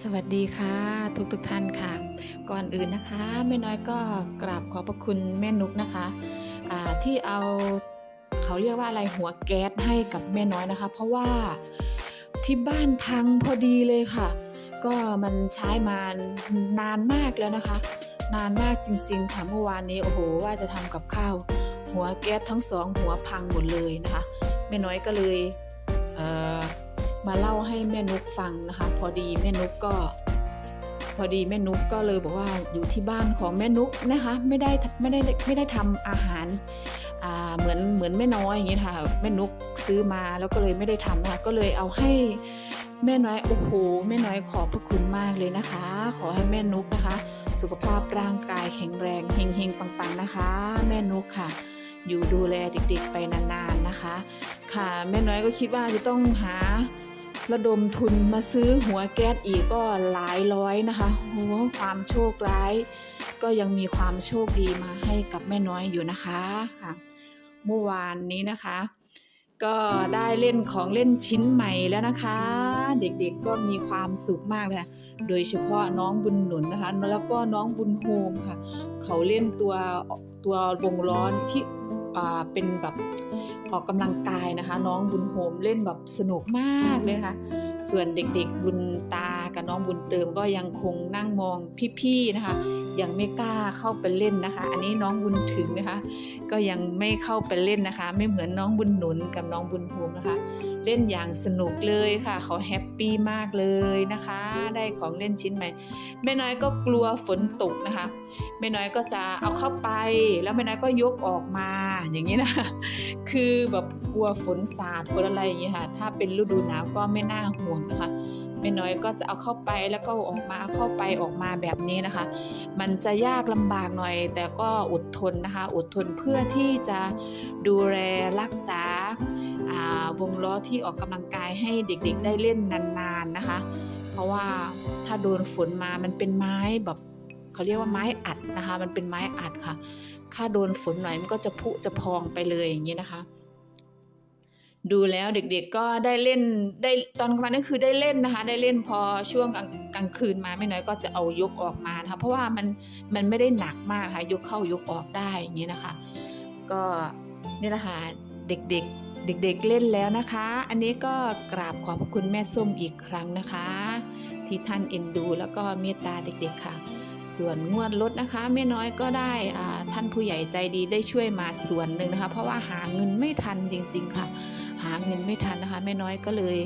สวัสดีค่ะ ทุกทุกท่านค่ะ ก่อนอื่นนะคะแม่น้อยก็กราบขอบพระคุณแม่นุกนะคะที่เอาเขาเรียกว่าอะไรหัวแก๊สให้กับแม่น้อยนะคะ เพราะว่าที่บ้านพังพอดีเลยค่ะ ก็มันใช้มานานมากแล้วนะคะ นานมากจริงๆค่ะเมื่อวานนี้โอ้โหว่าจะทำกับข้าว หัวแก๊สทั้งสองหัวพังหมดเลยนะคะแม่น้อยก็เลยเมาเล่าให้แม่นุกฟังนะคะ พอดีแม่นุกก็ พอดีแม่นุกก็เลยบอกว่าอยู่ที่บ้านของแม่นุกนะคะไม่ได้ไม่ได้ไม่ได้ทำอาหารเหมือนเหมือนแม่น้อยอย่างนี้ค่ะแม่นุกซื้อมาแล้วก็เลยไม่ได้ทำนะคะก็เลยเอาให้แม่น้อยโอ้โหแม่น้อยขอบพระคุณมากเลยนะคะ ขอให้แม่นุกนะคะ สุขภาพร่างกายแข็งแรงเฮงๆปังๆนะคะ แม่นุกค่ะ อยู่ดูแลเด็กๆไปนานๆนะคะ ค่ะแม่น้อยก็คิดว่าจะต้องหาระดมทุนมาซื้อหัวแก๊สอีกก็หลายร้อยนะคะโอ้โหความโชคร้าย ก็ยังมีความโชคดีมาให้กับแม่น้อยอยู่นะคะค่ะเมื่อวานนี้นะคะ ก็ได้เล่นของเล่นชิ้นใหม่แล้วนะคะ เด็กๆก็มีความสุขมากเลยโดยเฉพาะน้องบุญหนุนนะคะ แล้วก็น้องบุญโฮมค่ะ เขาเล่นตัวตัววงล้อที่เป็นแบบ ออกกำลังกายนะคะ น้องบุญโฮมเล่นแบบสนุกมากเลยค่ะส่วนเด็กๆบุญตากับน้องบุญเติมก็ยังคงนั่งมองพี่ๆนะคะ ยังไม่กล้าเข้าไปเล่นนะคะ อันนี้น้องบุญถึงนะคะ ก็ยังไม่เข้าไปเล่นนะคะ ไม่เหมือนน้องบุญหนุนกับน้องบุญโฮมนะคะ เล่นอย่างสนุกเลยค่ะ เขาแฮปปี้มากเลยนะคะ ได้ของเล่นชิ้นใหม่แม่น้อยก็กลัวฝนตกนะคะแม่น้อยก็จะเอาเข้าไป แล้วแม่น้อยก็ยกออกมาอย่างนี้นะคะคือแบบกลัวฝนสาดฝนอะไรอย่างนี้ค่ะ ถ้าเป็นฤดูหนาวก็ไม่น่าห่วงนะคะ แม่น้อยก็จะเอาเข้าไปแล้วก็ออกมาเอาเข้าไปออกมาแบบนี้นะคะ มันจะยากลำบากหน่อย แต่ก็อดทนนะคะ อดทนเพื่อที่จะดูแลรักษาอ่าวงล้อที่ออกกำลังกายให้เด็กๆ ได้เล่นนานๆนะคะ เพราะว่าถ้าโดนฝนมามันเป็นไม้แบบเขาเรียกว่าไม้อัดนะคะ มันเป็นไม้อัดค่ะ ถ้าโดนฝนหน่อยมันก็จะพุจะพองไปเลยอย่างนี้นะคะ ดูแล้วเด็กๆก็ได้เล่นได้ตอนกลางวันก็คือได้เล่นนะคะ ได้เล่นพอช่วงกลางคืนมาไม่น้อยก็จะเอายกออกมานะคะเพราะว่ามันมันไม่ได้หนักมากค่ะยกเข้ายกออกได้อย่างนี้นะคะ ก็นี่แหละค่ะเด็กๆ เด็กๆเล่นแล้วนะคะ อันนี้ก็กราบขอบพระคุณแม่ส้มอีกครั้งนะคะ ที่ท่านเอ็นดู แล้วก็เมตตาเด็กๆค่ะ ส่วนงวดรถนะคะแม่น้อยก็ได้ท่านผู้ใหญ่ใจดีได้ช่วยมาส่วนหนึ่งนะคะ เพราะว่าหาเงินไม่ทันจริง ๆค่ะ หาเงินไม่ทันนะคะแม่น้อยก็เลย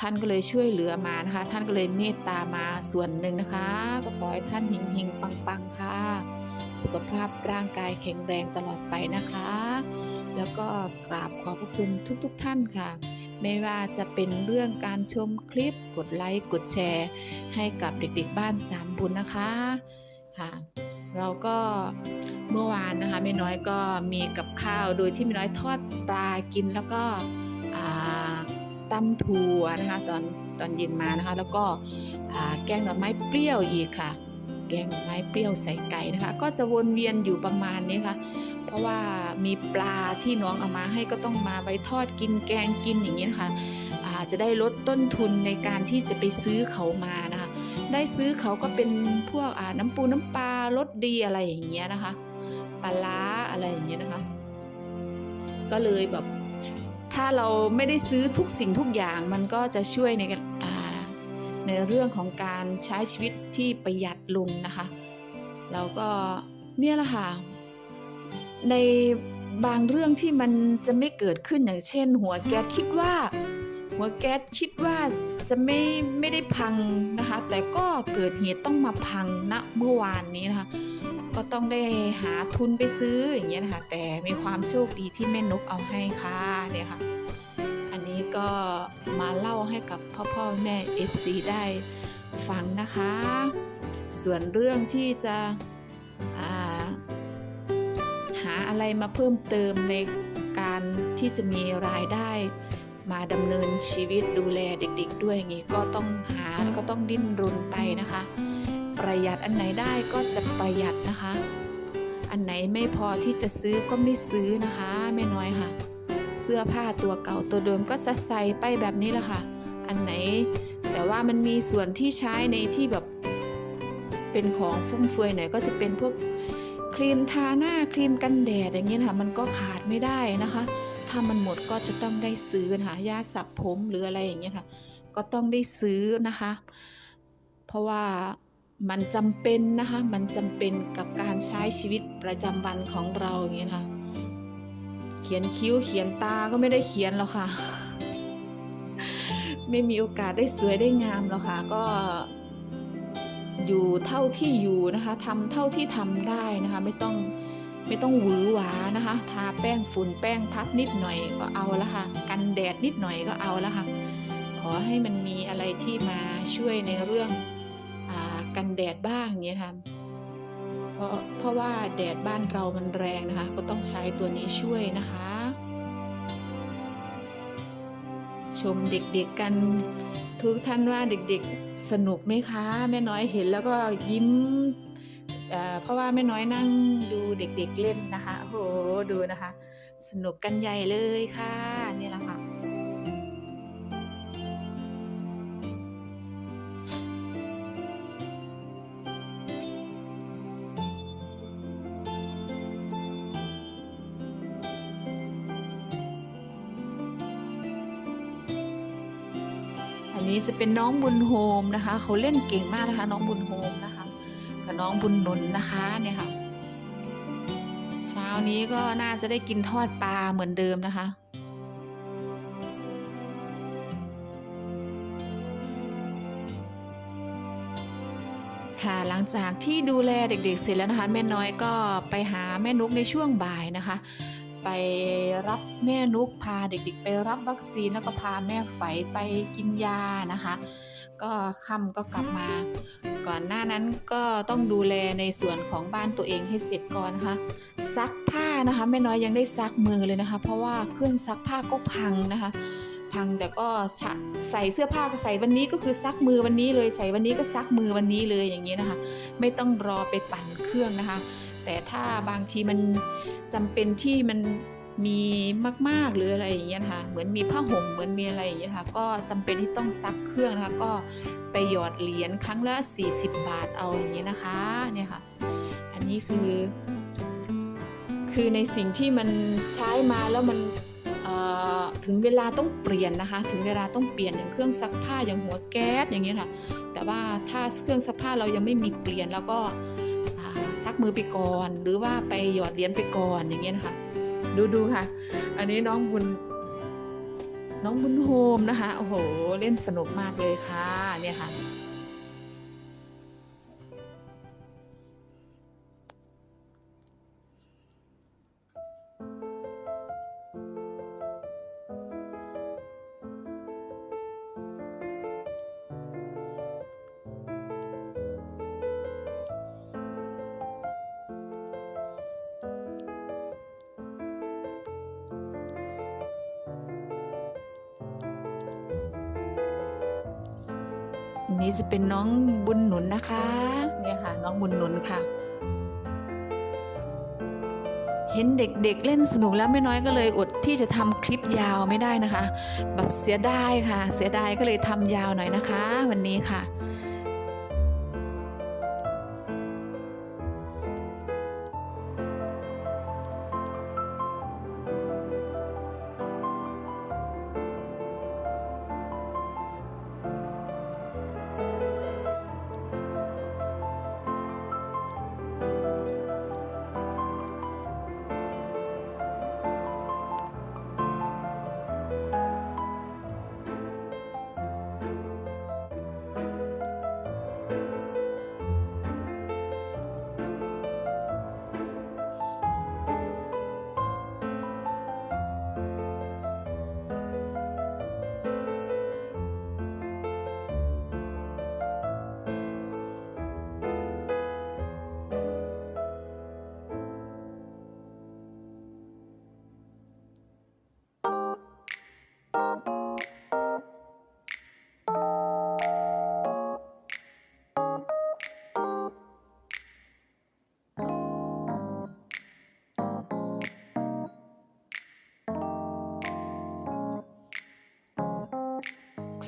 ท่านก็เลยช่วยเหลือมานะคะ ท่านก็เลยเมตตามาส่วนหนึ่งนะคะ ก็ขอให้ท่านหิงหิงปังปังค่ะ สุขภาพร่างกายแข็งแรงตลอดไปนะคะ แล้วก็กราบขอบพระคุณทุกๆทท่านค่ะ ไม่ว่าจะเป็นเรื่องการชมคลิปกดไลค์กดแชร์ ให้กับเด็กๆบ้านสามบุญนะคะค่ะ เราก็ เมื่อวานนะคะแม่น้อยก็มีกับข้าวโดยที่แม่น้อยทอดปลากินแล้วก็ตำถั่วนะคะตอนตอนเย็นมานะคะ แล้วก็แกงหน่อไม้เปรี้ยวอีกค่ะ แกงหน่อไม้เปรี้ยวใส่ไก่นะคะ ก็จะวนเวียนอยู่ประมาณนี้ค่ะ เพราะว่ามีปลาที่น้องเอามาให้ก็ต้องมาไปทอดกินแกงกินอย่างนี้นะคะจะได้ลดต้นทุนในการที่จะไปซื้อเขามานะคะ ได้ซื้อเขาก็เป็นพวกน้ำปูน้ำปลารสดีอะไรอย่างเงี้ยนะคะ ปลาล้าอะไรอย่างเงี้ยนะคะ ก็เลยแบบถ้าเราไม่ได้ซื้อทุกสิ่งทุกอย่างมันก็จะช่วยในการในเรื่องของการใช้ชีวิตที่ประหยัดลงนะคะ แล้วก็เนี่ยแหละค่ะ ในบางเรื่องที่มันจะไม่เกิดขึ้นอย่างเช่น หัวแก๊สคิดว่า หัวแก๊สคิดว่าจะไม่ไม่ได้พังนะคะ แต่ก็เกิดเหตุต้องมาพังณเมื่อวานนี้นะคะ ก็ต้องได้หาทุนไปซื้ออย่างเงี้ยนะคะแต่มีความโชคดีที่แม่นกเอาให้ค่ะเนี่ยค่ะอันนี้ก็มาเล่าให้กับพ่อพ่อแม่ FC ได้ฟังนะคะ ส่วนเรื่องที่จะาหาอะไรมาเพิ่มเติมในการที่จะมีรายได้มาดำเนินชีวิตดูแลเด็ก ๆ ด้วยอย่างนี้ก็ต้องหาแล้วก็ต้องดิ้นรนไปนะคะ ประหยัดอันไหนได้ก็จะประหยัดนะคะ อันไหนไม่พอที่จะซื้อก็ไม่ซื้อนะคะแม่น้อยค่ะ เสื้อผ้าตัวเก่าตัวเดิมก็จะใส่ไปแบบนี้แหละค่ะ อันไหนแตแต่ว่ามันมีส่วนที่ใช้ในที่แบบเป็นของฟุ่มเฟือยหน่อยก็จะเป็นพวกครีมทาหน้าครีมกันแดดอย่างเงี้ยค่ะมันก็ขาดไม่ได้นะคะ ถ้ามันหมดก็จะต้องได้ซื้อนะคะยาสระผมหรืออะไรอย่างเงี้ยค่ะ ก็ต้องได้ซื้อนะคะ เพราะว่า มันจำเป็นนะคะ มันจำเป็นกับการใช้ชีวิตประจำวันของเราอย่างเงี้ยค่ะ เขียนคิ้วเขียนตาก็ไม่ได้เขียนหรอกค่ะ ไม่มีโอกาสได้สวยได้งามหรอกค่ะ ก็อยู่เท่าที่อยู่นะคะทำเท่าที่ทำได้นะคะ ไม่ต้องไม่ต้องหวือหวานะคะ ทาแป้งฝุ่นแป้งพับนิดหน่อยก็เอาละค่ะ กันแดดนิดหน่อยก็เอาละค่ะ ขอให้มันมีอะไรที่มาช่วยในเรื่อง กันแดดบ้างอย่างเงี้ยค่ะเพราะเพราะว่าแดดบ้านเรามันแรงนะคะ ก็ต้องใช้ตัวนี้ช่วยนะคะ ชมเด็กๆกันทุกท่านว่าเด็กๆสนุกไหมคะ แม่น้อยเห็นแล้วก็ยิ้มเอ่อเพราะว่าแม่น้อยนั่งดูเด็กๆเล่นนะคะโอ้โหดูนะคะ สนุกกันใหญ่เลยค่ะนี่แหละค่ะ นี้จะเป็นน้องบุญโฮมนะคะเขาเล่นเก่งมากนะคะ น้องบุญโฮมนะคะกับน้องบุญนนนะคะเนี่ยค่ะ เช้านี้ก็น่าจะได้กินทอดปลาเหมือนเดิมนะคะค่ะหลังจากที่ดูแลเด็กๆเสร็จแล้วนะคะแม่น้อยก็ไปหาแม่นุกในช่วงบ่ายนะคะ ไปรับแม่นุกพาเด็กๆ ไปรับวัคซีนแล้วก็พาแม่ไฝไปกินยานะคะ ก็ค่ำก็กลับมา ก่อนหน้านั้นก็ต้องดูแลในส่วนของบ้านตัวเองให้เสร็จก่อนนะคะซักผ้านะคะแม่น้อยยังได้ซักมือเลยนะคะ เพราะว่าเครื่องซักผ้าก็พังนะคะพังแต่ก็ใส่เสื้อผ้าก็ใส่วันนี้ก็คือซักมือวันนี้เลยใส่วันนี้ก็ซักมือวันนี้เลยอย่างนี้นะคะ ไม่ต้องรอไปปั่นเครื่องนะคะ แต่ถ้าบางทีมันจำเป็นที่มันมีมากๆหรืออะไรอย่างเงี้ยนะคะเหมือนมีผ้าห่มเหมือนมีอะไรอย่างเงี้ยค่ะก็จำเป็นที่ต้องซักเครื่องนะคะก็ไปหยอดเหรียญครั้งละ 40 บาทเอาอย่างเงี้ยนะคะเนี่ยค่ะ อันนี้คือ คือในสิ่งที่มันใช้มาแล้วมันถึงเวลาต้องเปลี่ยนนะคะ ถึงเวลาต้องเปลี่ยนอย่างเครื่องซักผ้าอย่างหัวแก๊สอย่างเงี้ยค่ะ แต่ว่าถ้าเครื่องซักผ้าเรายังไม่มีเปลี่ยนแล้วก็ ซักมือไปก่อน หรือว่าไปหยอดเหรียญไปก่อนอย่างเงี้ยนะคะดูดูค่ะ อันนี้น้องบุญน้องบุญโฮมนะคะ โอ้โห เล่นสนุกมากเลยค่ะ เนี่ยค่ะ นี้จะเป็นน้องบุญหนุนนะคะ เนี่ยค่ะ น้องบุญหนุนค่ะ เห็นเด็กๆเเล่นสนุกแล้วไม่น้อยก็เลยอดที่จะทำคลิปยาวไม่ได้นะคะ แบบเสียดายค่ะ เสียดายก็เลยทำยาวหน่อยนะคะ วันนี้ค่ะ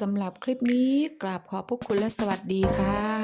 สำหรับคลิปนี้กราบขอบพระคุณและสวัสดีค่ะ